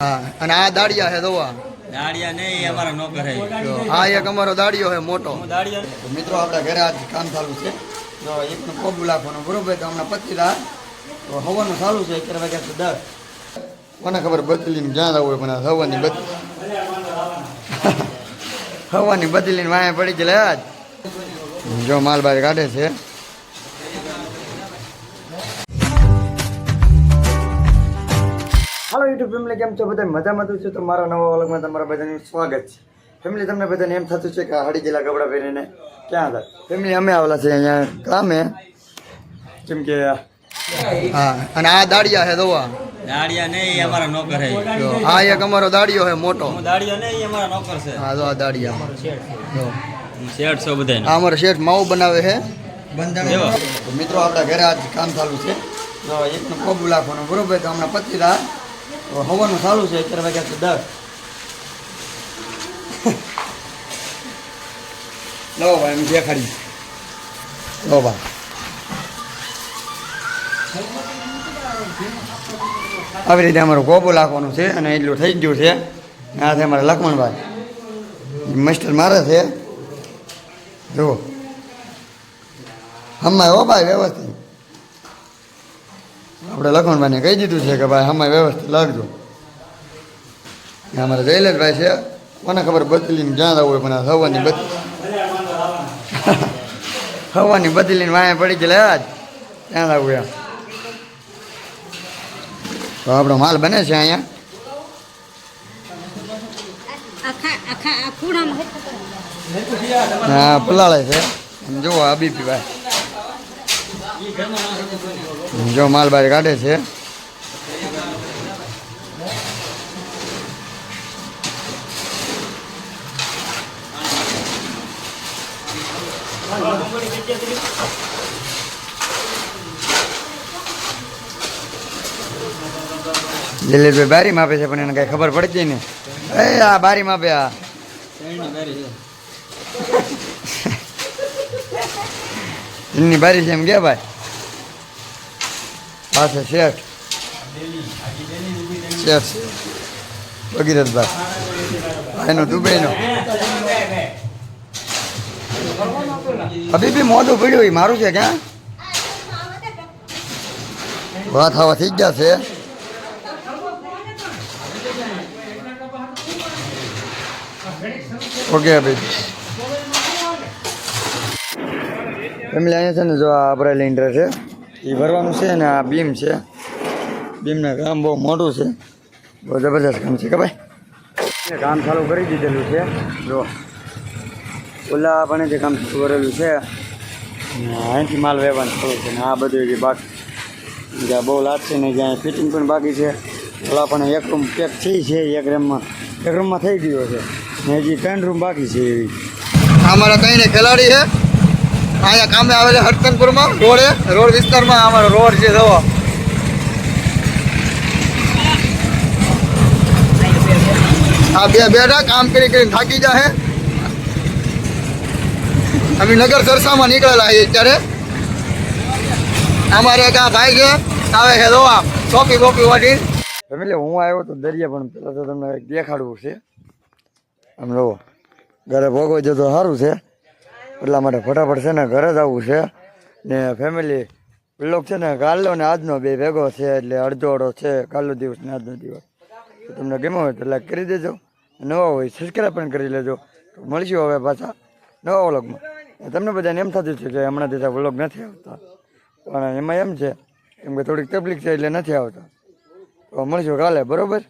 હા અને આ દાડિયા છે દવા દાડિયા નહીં અમારા નોકર હે આ એક અમારો દાડિયો છે મોટો. મિત્રો આપણા ઘરે આજ કામ ચાલુ છે. તો એકનું કોબુ લાખવાનું બરોબર? તો હમણાં પચી લાખ તો હવાનું ચાલુ છે એક વાગ્યા દસ મને ખબર બદલીને જ્યાં જવું હોય પણ હવાની બદલી હવાની બદલીને વાયા પડી ગયેલા આજ. જો માલ બાર કાઢે છે. યુટ્યુબ ફેમિલી કેમ છો? બધા મજામાં તો છું. તો મારા નવા વ્લોગમાં તમારા બધાનું સ્વાગત છે. ફેમિલી તમને બધાને એમ થતું છે કે આ હળી ગયેલા કપડાં પહેરીને ક્યાં હતા? ફેમિલી અમે આવેલા છે અહીંયા કામે કેમ કે હા અને આ દાડિયા છે દવા. દાડિયા નહીં અમારા નોકર હે આ એક અમારો દાડિયો છે મોટો. હું નહીં અમારા નોકર છે. હા જો આ દાડિયા. શેઠ છો અમારો શેઠ માવું બનાવે છે. મિત્રો આપણા ઘરે આજ કામ ચાલુ છે. તો એકનું કોબુ લાખવાનું બરોબર? તો હમણાં પચી હવાનું ચાલુ છે, અત્યારે વાગ્યા છે દસ. લો ભાઈ, એમ દેખાડી લો ભાઈ. આવી રીતે અમારું કોબો લાખવાનું છે અને એટલું થઈ ગયું છે. આ છે અમારા લક્ષ્મણભાઈ. માસ્ટર મારે છે. જુઓ. હમણાં હો ભાઈ વ્યવસ્થિત. આપણે લખણભાઈને કહી દીધું છે કે ભાઈ હમાય વ્યવસ્થિત લાગજો. અમારે જયલેશભાઈ છે મને ખબર બદલીને જ્યાં જવું હોય પણ આ હવાની બદલી હવાની બદલીને વાયા પડી ગયેલા આજ ત્યાં જવું એમ. તો આપણો માલ બને છે અહીંયા? હા? પલાળે છે. આમ જુઓ આ બીપી ભાઈ. જો માલ બહાર કાઢે છે. દિલીપભાઈ બારી માપે છે, પણ એને કઈ ખબર પડતી ને એ આ બારી માપે આ. એમની બારી છે એમ કે ભાઈ? પાસે શેઠ શેઠ ભગીરથભાઈ ભાઈનો દુબઈનો અભી મોઢું પડ્યું એ મારું છે ક્યાં વાત હવા થઈ ગયા છે ઓકે અભી ફેમિલી અહીંયા છે ને જો આ અપરાયેલ ઇન્ટર છે એ ભરવાનું છે ને આ બીમ છે. બીમને કામ બહુ મોટું છે. બહુ જબરદસ્ત કામ છે કે ભાઈ? કામ ચાલુ કરી દીધેલું છે. જો ઓલા પણ જે કામ કરેલું છે ને અહીંથી માલ વહેવાનું થયું છે ને આ બધું જે બાકી. જ્યાં બહુ લાગશે ને જ્યાં ફિટિંગ પણ બાકી છે. ઓલા પણ એક રૂમ પેક થઈ છે એક રૂમમાં એક રૂમમાં થઈ ગયો છે. ને હજી ત્રણ રૂમ બાકી છે એવી. અમારા કઈને ખેલાડી છે. અહીંયા કામે આવેલા હરતનપુરમાં, રોડે, રોડ વિસ્તારમાં અમારો રોડ છે જવો આ બે બેઠા, કામ કરી કરીને થાકી જાય અમે નગર સરસામાં નીકળેલા છીએ અત્યારે. અમારે એક ભાઈ છે, આવે છે જોવા ચોપી બોપી વાટી એટલે હું આવ્યો તો દરિયા, પણ પેલા તો તમને દેખાડવું છે. આમ જોવો ઘરે ભોગવો જતો સારું છે. એટલા માટે ફટાફટ છે ને ઘરે જ આવવું છે. ને ફેમિલી બ્લોક છે ને કાલનો ને આજનો બે ભેગો છે એટલે અડધો અડધો છે કાલનો દિવસ ને આજનો દિવસ. તમને ગમ્યો હોય તો લાઈક કરી દેજો. નવા હોય સબસ્ક્રાઈબ પણ કરી લેજો. તો મળશું હવે પાછા નવા વ્લોગમાં. તમને બધાને એમ થતું છે કે હમણાં ત્યાં વ્લોગ નથી આવતા. પણ એમાં એમ છે, કેમ કે થોડીક તકલીફ છે એટલે નથી આવતા. તો મળશું કાલે, બરોબર?